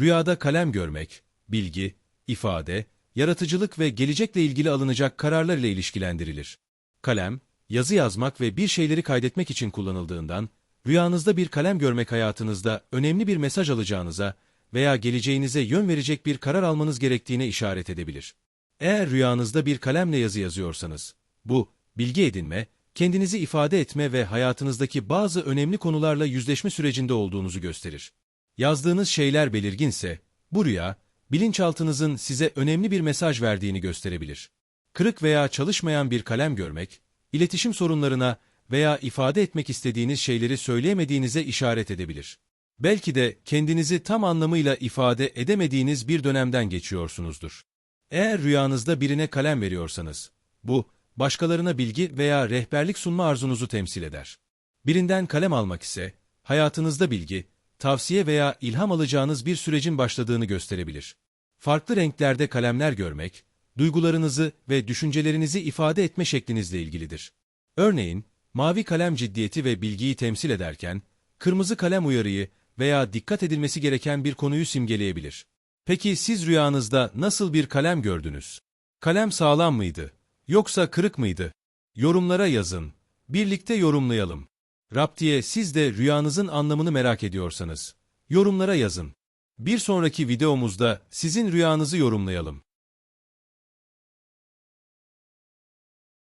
Rüyada kalem görmek, bilgi, ifade, yaratıcılık ve gelecekle ilgili alınacak kararlar ile ilişkilendirilir. Kalem, yazı yazmak ve bir şeyleri kaydetmek için kullanıldığından, rüyanızda bir kalem görmek hayatınızda önemli bir mesaj alacağınıza veya geleceğinize yön verecek bir karar almanız gerektiğine işaret edebilir. Eğer rüyanızda bir kalemle yazı yazıyorsanız, bu, bilgi edinme, kendinizi ifade etme ve hayatınızdaki bazı önemli konularla yüzleşme sürecinde olduğunuzu gösterir. Yazdığınız şeyler belirginse, bu rüya, bilinçaltınızın size önemli bir mesaj verdiğini gösterebilir. Kırık veya çalışmayan bir kalem görmek, iletişim sorunlarına veya ifade etmek istediğiniz şeyleri söyleyemediğinize işaret edebilir. Belki de kendinizi tam anlamıyla ifade edemediğiniz bir dönemden geçiyorsunuzdur. Eğer rüyanızda birine kalem veriyorsanız, bu, başkalarına bilgi veya rehberlik sunma arzunuzu temsil eder. Birinden kalem almak ise, hayatınızda bilgi, tavsiye veya ilham alacağınız bir sürecin başladığını gösterebilir. Farklı renklerde kalemler görmek, duygularınızı ve düşüncelerinizi ifade etme şeklinizle ilgilidir. Örneğin, mavi kalem ciddiyeti ve bilgiyi temsil ederken, kırmızı kalem uyarıyı veya dikkat edilmesi gereken bir konuyu simgeleyebilir. Peki siz rüyanızda nasıl bir kalem gördünüz? Kalem sağlam mıydı? Yoksa kırık mıydı? Yorumlara yazın. Birlikte yorumlayalım. Raptiye siz de rüyanızın anlamını merak ediyorsanız, yorumlara yazın. Bir sonraki videomuzda sizin rüyanızı yorumlayalım.